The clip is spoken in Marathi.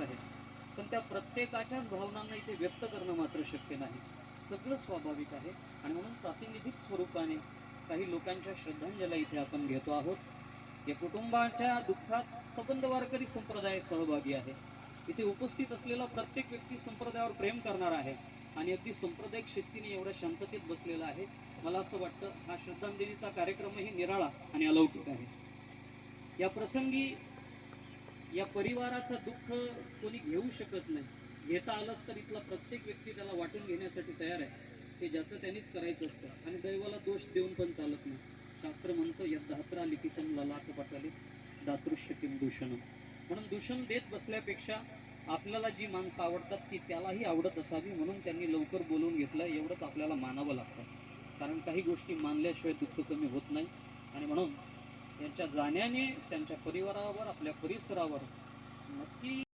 आहेत पण त्या प्रत्येकाच्याच भावनांना इथे व्यक्त करणं मात्र शक्य नाही. सगळं स्वाभाविक आहे. आणि म्हणून प्रातिनिधिक स्वरूपाने काही लोकांच्या श्रद्धांजली इथे आपण घेतो आहोत. या कुटुंबाच्या दुःखात सबंध वारकरी संप्रदाय सहभागी आहे. इथे उपस्थित असलेला प्रत्येक व्यक्ती संप्रदायावर प्रेम करणार आहे. आणि अगदी सांप्रदायिक शिस्तीने एवढ्या शांततेत बसलेला आहे. मला असं वाटतं हा श्रद्धांजलीचा कार्यक्रमही निराळा आणि अलौकिक आहे. या प्रसंगी या परिवाराचं दुःख कोणी घेऊ शकत नाही. घेता आलंच तर इथला प्रत्येक व्यक्ती त्याला वाटून घेण्यासाठी तयार आहे. ते ज्याचं त्यांनीच करायचं असतं. आणि दैवाला दोष देऊन पण चालत नाही. शास्त्र म्हणतं यद्धात्रा लिखितम ललाट पटाले दातृश्य किम दूषणं. म्हणून दूषण देत बसल्यापेक्षा आपल्याला जी माणसं आवडतात ती त्यालाही आवडत असावी म्हणून त्यांनी लवकर बोलवून घेतलं. एवढंच आपल्याला मानावं लागतं. कारण काही गोष्टी मानल्याशिवाय दुःख कमी होत नाही. त्यांच्या जाण्याने त्यांच्या परिवारावर आपल्या परिसरावर नक्की